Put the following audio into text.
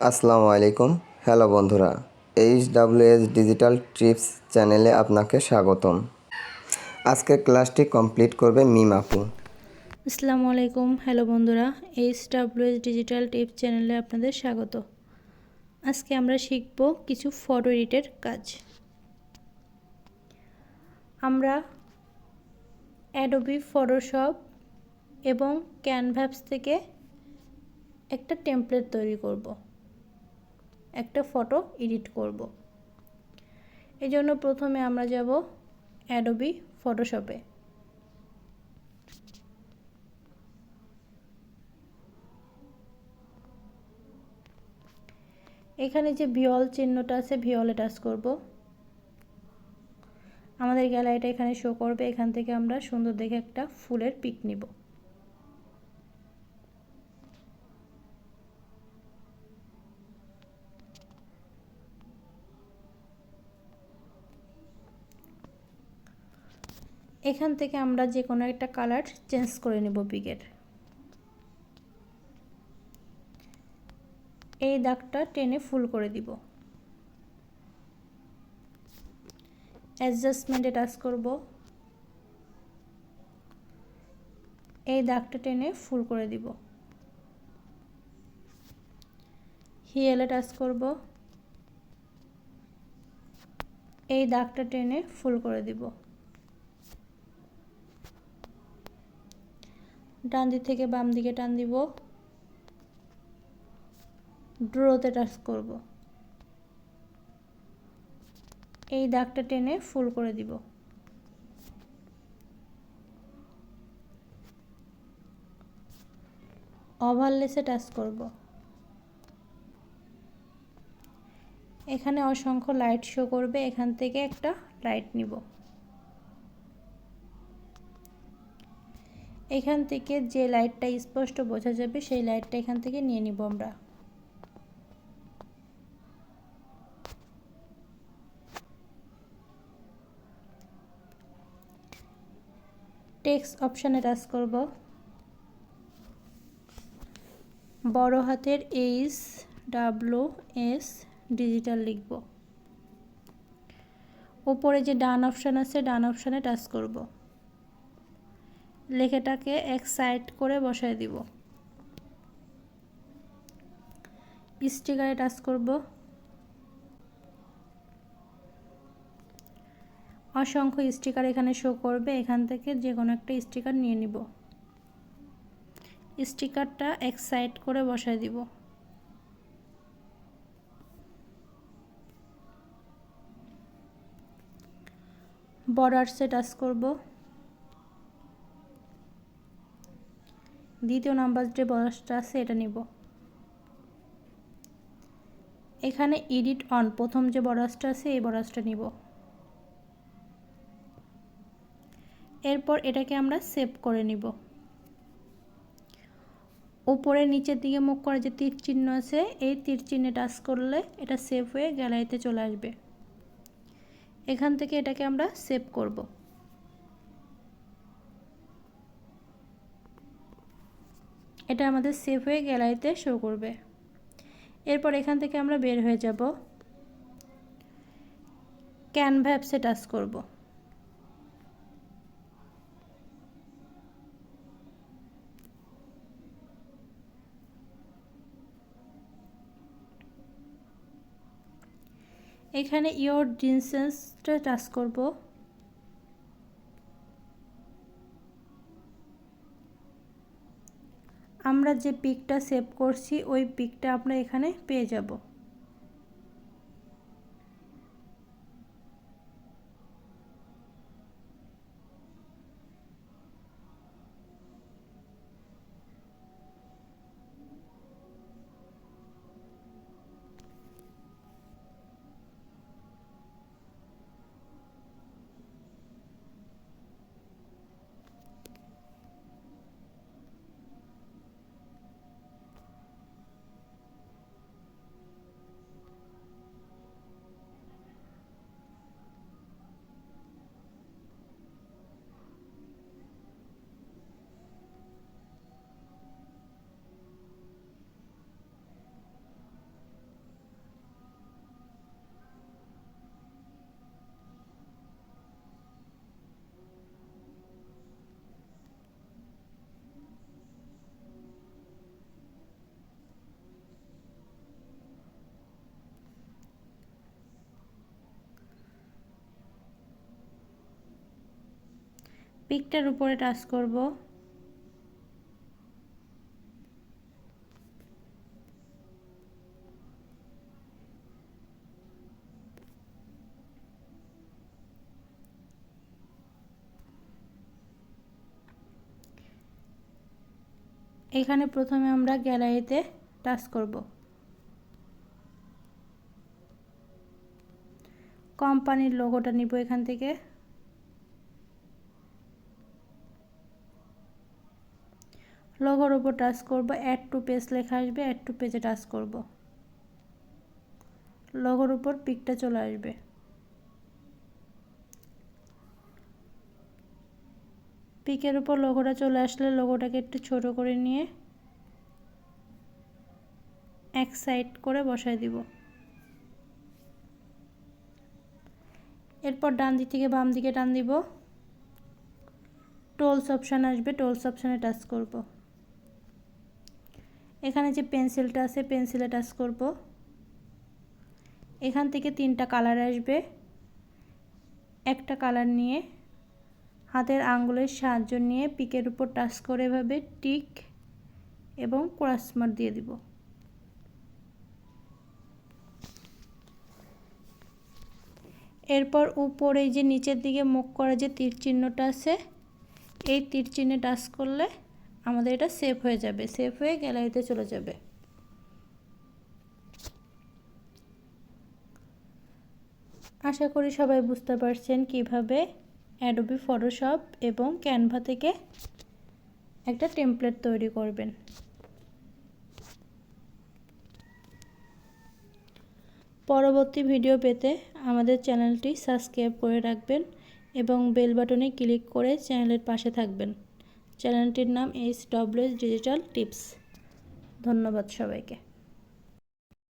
আসসালামু আলাইকুম। হ্যালো বন্ধুরা H W S digital trips চ্যানেলে আপনাকে স্বাগতম। আজকে ক্লাসটি কমপ্লিট করবে মিম আপু। আসসালামু আলাইকুম, হ্যালো বন্ধুরা এইচ ডাব্লিউএস ডিজিটাল টিপস চ্যানেলে আপনাদের স্বাগত। আজকে আমরা শিখব কিছু ফটো এডিটের কাজ। আমরা অ্যাডোবি, ফটোশপ এবং ক্যানভাস থেকে একটা টেমপ্লেট তৈরি করব। একটা ফটো এডিট করব। এই জন্য প্রথমে আমরা যাব অ্যাডোবি ফটোশপে এখানে যে ভিওল চিহ্নটা আছে, ভিওলে টাচ করব। আমাদের গ্যালারিটা এখানে শো করবে। এখান থেকে আমরা সুন্দর দেখে একটা ফুলের পিক নিব। এখান থেকে আমরা যে কোনো একটা কালার চেঞ্জ করে নেব পিকের। এই দাগটা টেনে ফুল করে দিব। অ্যাডজাস্টমেন্টে টাচ করব। এই দাগটা টেনে ফুল করে দিব। হিয়েলে টাচ করব। এই দাগটা টেনে ফুল করে দিব। ডান দিক থেকে বাম দিকে টান দিব। ড্রোতে টাচ করব। এই দাগটা টেনে ফুল করে দিব। ওভারলেসে টাচ করব। এখানে অসংখ্য লাইট শো করবে, এখান থেকে একটা লাইট নিব। এখান থেকে যে লাইটটা স্পষ্ট বোঝা যাবে, সেই লাইটটা এখান থেকে নিয়ে নিব আমরা। টেক্সট অপশানে টাচ করব। বড় হাতের এইচ ডাব্লু এস ডিজিটাল লিখব। ওপরে যে ডান অপশান আছে, ডান অপশানে টাচ করব। লেখাটাকে এক সাইড করে বসায় দিব। স্টিকারে টাচ করব। অসংখ্য স্টিকার এখানে শো করবে। এখান থেকে যে কোনো একটা স্টিকার নিয়ে নিব। স্টিকারটা এক সাইড করে বসায় দিব। বর্ডারসে টাচ করব। দ্বিতীয় নাম্বার যে বরাসটা আছে, এটা নিব। এখানে এডিট অন, প্রথম যে বরাসটা আছে, এই বরাসটা নিব। এরপর এটাকে আমরা সেভ করে নিব। উপরে নিচের দিকে মুখ করে যে তীর চিহ্ন আছে, এই তীর চিহ্নে টাচ করলে এটা সেভ হয়ে গ্যালারিতে চলে আসবে। এখান থেকে এটাকে আমরা সেভ করব। এটা আমাদের সেভ হয়ে গ্যালারিতে শো করবে। এরপর এখান থেকে আমরা বের হয়ে যাব। ক্যানভ্যাপসে টাচ করব। এখানে ইয়োর ডিসেন্সটা টাচ করব। আমরা যে পিকটা সেভ করছি ওই পিকটা আমরা এখানে পেয়ে যাব। পিকটার উপরে টাচ করব। এখানে প্রথমে আমরা গ্যালারিতে টাচ করব। কোম্পানির লোগোটা নিব এখান থেকে। লোগোর উপর টাচ করব অ্যাড টু পেজ লেখা আসবে অ্যাড টু পেজে টাচ করব। লোগোর উপর পিকটা চলে আসবে। পিকের উপর লোগোটা চলে আসলে লোগোটাকে একটু ছোট করে নিয়ে এক সাইড করে বসায় দিব। এরপর ডান দিক থেকে বাম দিকে টান দিব। টোলস অপশান আসবে টোলস অপশানে টাচ করব। এখানে যে পেন্সিলটা আছে, পেন্সিলে টাচ করব। এখান থেকে তিনটা কালার আসবে। একটা কালার নিয়ে হাতের আঙ্গুলের সাহায্য নিয়ে পিকের উপর টাচ করে এভাবে টিক এবং ক্রস দিয়ে দিব। এরপর উপরে যে নিচের দিকে মুখ করা যে তীর চিহ্নটা আছে, এই তীর চিহ্নে টাচ করলে আমাদের এটা সেভ হয়ে যাবে। সেভ হয়ে গ্যালারিতে চলে যাবে। আশা করি সবাই বুঝতে পারছেন কীভাবে অ্যাডোবি ফটোশপ এবং ক্যানভা থেকে একটা টেমপ্লেট তৈরি করবেন। পরবর্তী ভিডিও পেতে আমাদের চ্যানেলটি সাবস্ক্রাইব করে রাখবেন এবং বেল বাটনে ক্লিক করে চ্যানেলের পাশে থাকবেন। চ্যানেলটির নাম এইচ ডব্লিউ ডিজিটাল টিপস ধন্যবাদ সবাইকে।